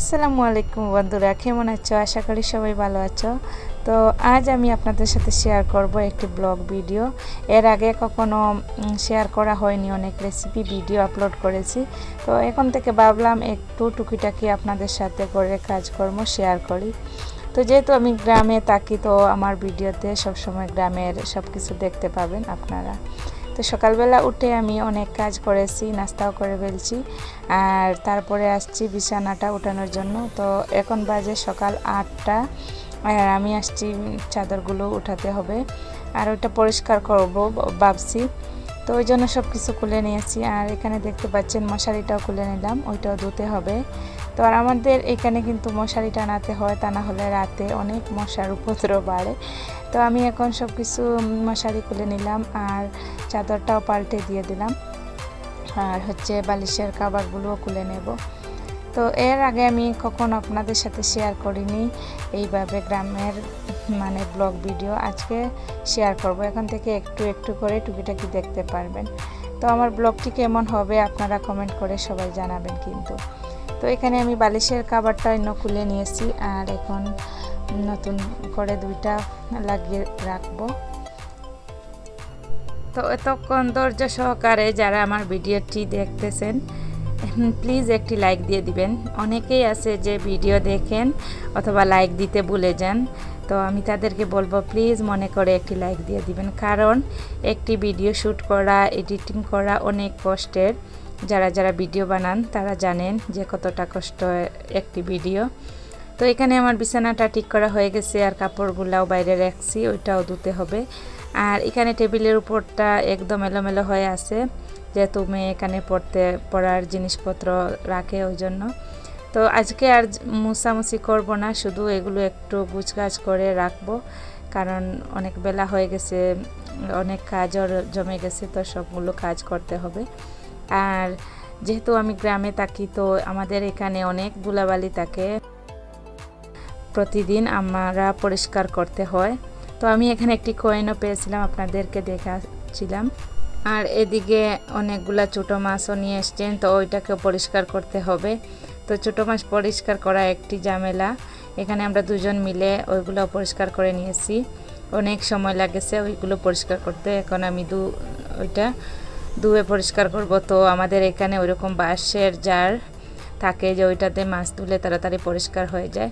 আসসালামু আলাইকুম বন্ধুরা, কেমন আছো? আশা করি সবাই ভালো আছো। তো আজ আমি আপনাদের সাথে শেয়ার করব একটি ব্লগ ভিডিও এর আগে কখনো শেয়ার করা হয়নি, অনেক রেসিপি ভিডিও আপলোড করেছি। তো এখন থেকে ভাবলাম একটু টুকিটাকি আপনাদের সাথে করে কাজকর্ম শেয়ার করি। তো যেহেতু আমি গ্রামে থাকি, তো আমার ভিডিওতে সবসময় গ্রামের সব কিছু দেখতে পাবেন আপনারা। তো সকালবেলা উঠে আমি অনেক কাজ করেছি, নাস্তাও করে ফেলছি। আর তারপরে আসছি বিছানাটা উঠানোর জন্য। তো এখন বাজে সকাল আটটা। আর আমি আসছি চাদরগুলো উঠাতে হবে। আর ওটা পরিষ্কার করব, ভাবছি। তো ওই জন্য সব কিছু খুলে নিয়েছি। আর এখানে দেখতে পাচ্ছেন মশারিটাও খুলে নিলাম, ওইটাও ধুতে হবে। তো আর আমাদের এখানে কিন্তু মশারি টানাতে হয়, তা না হলে রাতে অনেক মশার উপদ্রব বাড়ে। তো আমি এখন সব কিছু মশারি খুলে নিলাম। আর চাদরটাও পাল্টে দিয়ে দিলাম। আর হচ্ছে বালিশের কাবারগুলোও খুলে নেব। তো এর আগে আমি কখন আপনাদের সাথে শেয়ার করিনি। এইভাবে গ্রামের মানে ব্লগ ভিডিও আজকে শেয়ার করব। এখন থেকে একটু একটু করে টুকিটাকি দেখতে পারবেন। তো আমার ব্লগটি কেমন হবে আপনারা কমেন্ট করে সবাই জানাবেন কিন্তু। তো এখানে আমি বালিশের কাবারটা অন্য খুলে নিয়েছি। আর এখন নতুন করে দুইটা লাগিয়ে রাখব। তো এতক্ষণ ধৈর্য সহকারে যারা আমার ভিডিওটি দেখতেছেন প্লিজ একটি লাইক দিয়ে দিবেন। অনেকেই আছে যে ভিডিও দেখেন অথবা লাইক দিতে ভুলে যান। তো আমি তাদেরকে বলব প্লিজ মনে করে একটি লাইক দিয়ে দিবেন। কারণ একটি ভিডিও শ্যুট করা এডিটিং করা অনেক কষ্টের। যারা যারা ভিডিও বানান, তারা জানেন যে কতটা কষ্ট একটি ভিডিও তো এখানে আমার বিছানাটা ঠিক করা হয়ে গেছে আর কাপড়গুলাও বাইরে রাখছি, ওইটাও ধুতে হবে। আর এখানে টেবিলের উপরটা একদম এলোমেলো হয়ে আছে যেহেতু মেয়ে এখানে পড়তে, পড়ার জিনিসপত্র রাখে ওই জন্য। তো আজকে আর মুছামুছি করব না, শুধু এগুলো একটু গুছগাছ করে রাখব, কারণ অনেক বেলা হয়ে গেছে, অনেক কাজও জমে গেছে, তো সবগুলো কাজ করতে হবে। আর যেহেতু আমি গ্রামে থাকি, তো আমাদের এখানে অনেক ধুলাবালি থাকে। প্রতিদিন আমরা পরিষ্কার করতে হয়। তো আমি এখানে একটি কয়েনও পেয়েছিলাম, আপনাদেরকে দেখাচ্ছিলাম। আর এদিকে অনেকগুলা ছোটো মাছও নিয়ে এসছেন, তো ওইটাকে পরিষ্কার করতে হবে। তো ছোটো মাছ পরিষ্কার করা একটি ঝামেলা। এখানে আমরা দুজন মিলে ওইগুলো পরিষ্কার করে নিয়েছি। অনেক সময় লাগেছে ওইগুলো পরিষ্কার করতে, এখন আমি দু, ওইটা ধুয়ে পরিষ্কার করব। তো আমাদের এখানে ওইরকম বাঁশের জার থাকে যে ওইটাতে মাছ তুলে তাড়াতাড়ি পরিষ্কার হয়ে যায়।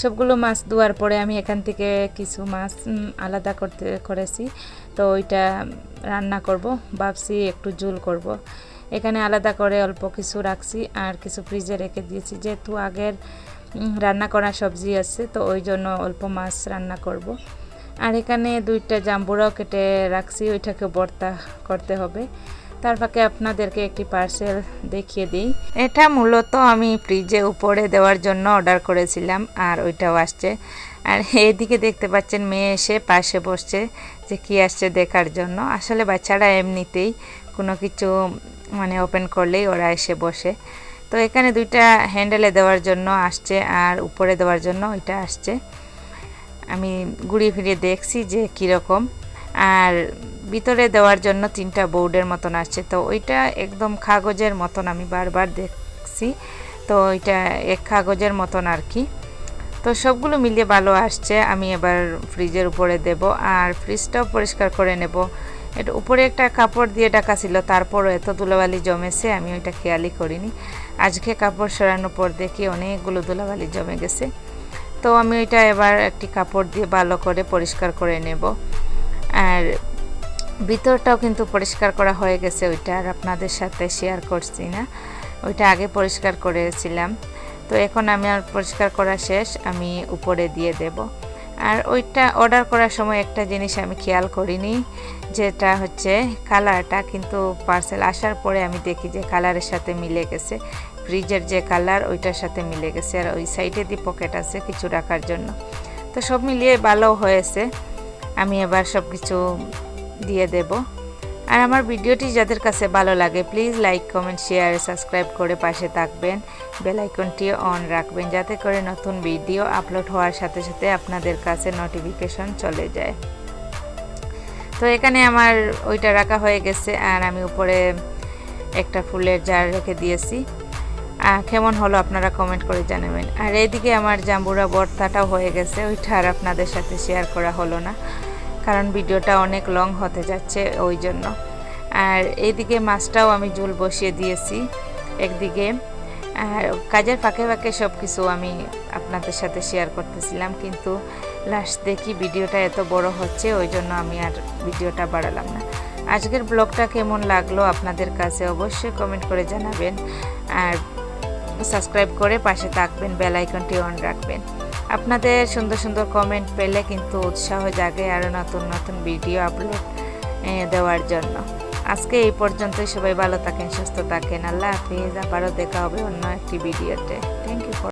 সবগুলো মাছ ধোয়ার পরে আমি এখান থেকে কিছু মাছ আলাদা করতে, করেছি তো ওইটা রান্না করব, ভাবছি একটু জুল করব। এখানে আলাদা করে অল্প কিছু রাখছি আর কিছু ফ্রিজে রেখে দিয়েছি যেহেতু আগের রান্না করা সবজি আছে, তো ওই জন্য অল্প মাছ রান্না করব। আর এখানে দুইটা জাম্বুরাও কেটে রাখছি ওইটাকে বর্তা করতে হবে তার ফাঁকে আপনাদেরকে একটি পার্সেল দেখিয়ে দিই। এটা মূলত আমি ফ্রিজে উপরে দেওয়ার জন্য অর্ডার করেছিলাম, আর ওইটাও আসছে। আর এদিকে দেখতে পাচ্ছেন মেয়ে এসে পাশে বসছে যে কি আসছে দেখার জন্য। আসলে বাচ্চারা এমনিতেই কোনো কিছু মানে ওপেন করলেই ওরা এসে বসে। তো এখানে দুইটা হ্যান্ডেলে দেওয়ার জন্য আসছে, আর উপরে দেওয়ার জন্য ওইটা আসছে। আমি ঘুরিয়ে ফিরিয়ে দেখছি যে কীরকম। আর ভিতরে দেওয়ার জন্য তিনটা বোর্ডের মতন আসছে। তো ওইটা একদম কাগজের মতন আমি বারবার দেখছি। তো ওইটা এক কাগজের মতন আর কি। তো সবগুলো মিলিয়ে ভালো আসছে। আমি এবার ফ্রিজের উপরে দেব আর ফ্রিজটাও পরিষ্কার করে নেব। এটা উপরে একটা কাপড় দিয়ে ডাকা ছিল, তারপরও এত ধুলাবালি জমেছে, আমি ওইটা খেয়ালই করিনি। আজকে কাপড় সরানোর পর দেখি অনেকগুলো ধুলাবালি জমে গেছে। তো আমি ওইটা এবার একটি কাপড় দিয়ে ভালো করে পরিষ্কার করে নেব। আর ভিতরটাও কিন্তু পরিষ্কার করা হয়ে গেছে, ওইটা আর আপনাদের সাথে শেয়ার করছি না। ওইটা আগে পরিষ্কার করেছিলাম। তো এখন আমি আর পরিষ্কার করা শেষ, আমি উপরে দিয়ে দেব। আর ওইটা অর্ডার করার সময় একটা জিনিস আমি খেয়াল করিনি, যেটা হচ্ছে কালারটা কিন্তু পার্সেল আসার পরে আমি দেখি যে কালারের সাথে মিলে গেছে। ফ্রিজের যে কালার ওইটার সাথে মিলে গেছে। আর ওই সাইডে দিয়ে পকেট আছে, কিছু রাখার জন্য। তো সব মিলিয়ে ভালো হয়েছে। আমি এবার সব কিছু দিয়ে দেব। আর আমার ভিডিওটি যাদের কাছে ভালো লাগে please like comment share subscribe করে পাশে থাকবেন। বেলাইকনটি অন রাখবেন যাতে করে নতুন ভিডিও আপলোড হওয়ার সাথে সাথে আপনাদের কাছে নোটিফিকেশন চলে যায়। তো এখানে আমার ওইটা রাখা হয়ে গেছে আর আমি উপরে একটা ফুলের জার রেখে দিয়েছি। কেমন হলো আপনারা কমেন্ট করে জানাবেন। আর এইদিকে আমার জাম্বুরা ভর্তাটাও হয়ে গেছে, ওইটা আর আপনাদের সাথে শেয়ার করা হলো না। কারণ ভিডিওটা অনেক লং হতে যাচ্ছে ওই জন্য আর এইদিকে মাছটাও আমি ঝোল বসিয়ে দিয়েছি একদিকে। আর কাজের ফাঁকে ফাঁকে সব কিছু আমি আপনাদের সাথে শেয়ার করতেছিলাম, কিন্তু লাস্ট দেখি ভিডিওটা এত বড় হচ্ছে ওই জন্য আমি আর ভিডিওটা বাড়ালাম না। আজকের ব্লগটা কেমন লাগল আপনাদের কাছে অবশ্যই কমেন্ট করে জানাবেন। আর সাবস্ক্রাইব করে পাশে থাকবেন বেল আইকনটি অন রাখবেন। আপনাদের সুন্দর সুন্দর কমেন্ট পেলে কিন্তু উৎসাহ জাগে আরও নতুন নতুন ভিডিও আপলোড দেওয়ার জন্য। আজকে এই পর্যন্তই, সবাই ভালো থাকেন, সুস্থ থাকেন। আল্লাহ হাফিজ, আবারও দেখা হবে অন্য একটি ভিডিওতে